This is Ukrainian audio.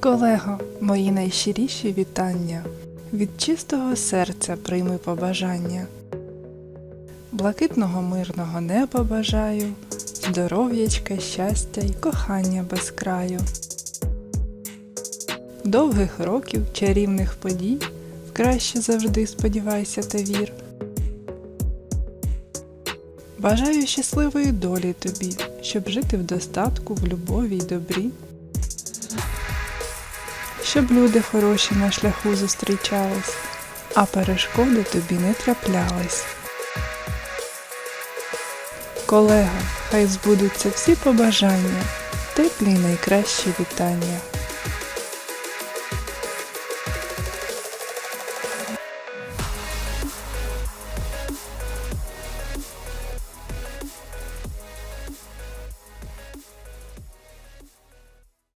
Колего, мої найщиріші вітання. Від чистого серця прийми побажання. Блакитного мирного неба бажаю, здоров'ячка, щастя й кохання без краю. Довгих років чарівних подій, краще завжди сподівайся та вір. Бажаю щасливої долі тобі, щоб жити в достатку, в любові й добрі. Щоб люди хороші на шляху зустрічались, а перешкоди тобі не траплялись. Колега, хай збудуться всі побажання, теплі найкращі вітання.